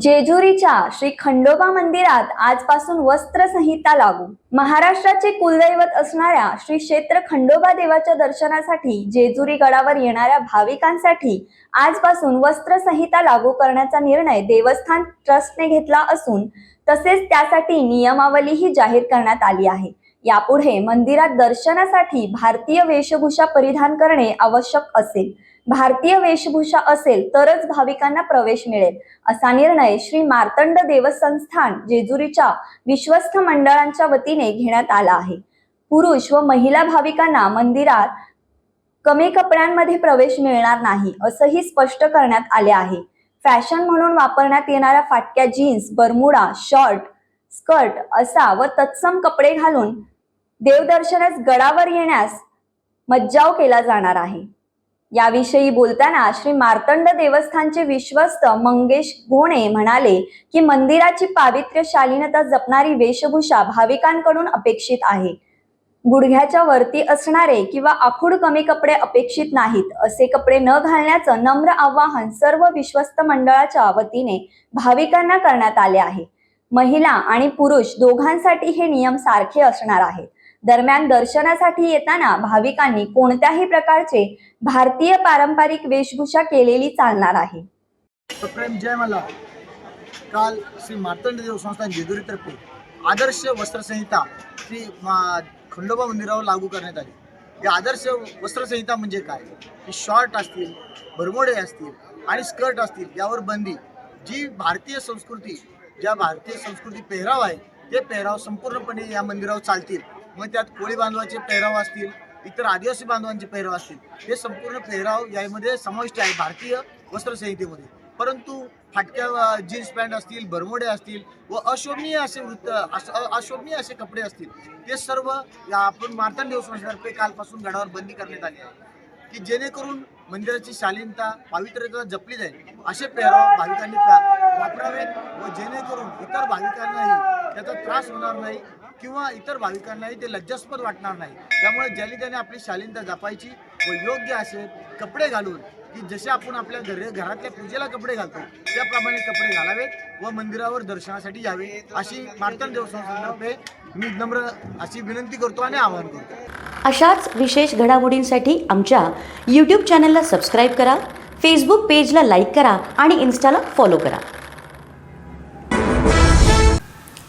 जेजुरीच्या श्री खंडोबा मंदिरात आजपासून वस्त्र संहिता लागू. महाराष्ट्राचे कुलदैवत असणाऱ्या श्री क्षेत्र खंडोबा देवाच्या दर्शनासाठी जेजुरी गडावर येणाऱ्या भाविकांसाठी आजपासून वस्त्र संहिता लागू करण्याचा निर्णय देवस्थान ट्रस्टने घेतला असून तसेच त्यासाठी नियमावलीही जाहीर करण्यात आली आहे. यापुढे मंदिरात दर्शनासाठी भारतीय वेशभूषा परिधान करणे आवश्यक असेल. भारतीय वेशभूषा असेल तरच भाविकांना प्रवेश मिळेल. असा निर्णय श्री मार्तंड देवस्थान जेजुरीच्या विश्वस्त मंडळांच्या वतीने घेण्यात आला आहे. पुरुष व महिला भाविकांना मंदिरात कमी कपड्यांमध्ये प्रवेश मिळणार नाही असंही स्पष्ट करण्यात आले आहे. फॅशन म्हणून वापरण्यात येणाऱ्या फाटक्या जीन्स बरमुडा शॉर्ट स्कर्ट असा व तत्सम कपडे घालून देवदर्शनास गडावर येण्यास मज्जाव केला जाणार आहे. याविषयी बोलताना श्री मार्तंड देवस्थानचे विश्वस्त मंगेश घोणे म्हणाले की मंदिराची पावित्र्य शालीनता जपणारी वेशभूषा भाविकांकडून अपेक्षित आहे. गुडघ्याच्या वरती असणारे किंवा आखूड कमी कपडे अपेक्षित नाहीत असे कपडे न घालण्याचं नम्र आवाहन सर्व विश्वस्त मंडळाच्या वतीने भाविकांना करण्यात आले आहे. महिला आणि पुरुष दोघांसाठी हे नियम सारखे असणार आहेत. दरम्यान दर्शनासाठी येताना भाविकांनी कोणत्याही प्रकारचे भारतीय पारंपरिक वेशभूषा केलेली चालणार आहे. प्रेम जय मला. काल श्री मार्तंड देव संस्थान जेजुरीतर्फे आदर्श वस्त्रसंहिता श्री खंडोबा मंदिरावर लागू करण्यात आली. ही आदर्श वस्त्रसंहिता म्हणजे काय? की शॉर्ट असतील भरमोडे असतील आणि स्कर्ट असतील यावर बंदी. जी भारतीय संस्कृती ज्या भारतीय संस्कृती पेहराव आहे ते पेहराव संपूर्णपणे या मंदिरावर चालतील. मग त्यात कोळी बांधवाचे पेहराव असतील इतर आदिवासी बांधवांचे पेहराव असतील हे संपूर्ण पेहराव यामध्ये समाविष्ट आहे भारतीय वस्त्रसंहितेमध्ये. परंतु फाटक्या जीन्स पॅन्ट असतील बरमोडे असतील व अशोभनीय असे वृत्त अश- अशोभनीय असे कपडे असतील ते सर्व या आपण मार्तंड देवस्थानतर्फे कालपासून गडावर बंदी करण्यात आली आहे. की जेणेकरून मंदिराची शालीनता पावित्र्यता जपली जाईल असे पेहराव भाविकांनी वापरावेत व जेणेकरून इतर भाविकांनाही त्याचा त्रास होणार नाही किंवा इतर भाविकांनाही ते लज्जास्पद वाटणार नाही. त्यामुळे ज्याने त्याने आपली शालीनता जपायची व योग्य असे कपडे घालून की जसे आपण आपल्या घर घरातल्या पूजेला कपडे घालतो त्याप्रमाणे कपडे घालावेत व मंदिरावर दर्शनासाठी यावे अशी मार्तन देवस्थानतर्फे मी नम्र अशी विनंती करतो आणि आवाहन करतो. अशाच विशेष घडामोडींसाठी आमच्या यूट्यूब चॅनलला सबस्क्राईब करा फेसबुक पेजला लाईक करा आणि इन्स्टाला फॉलो करा.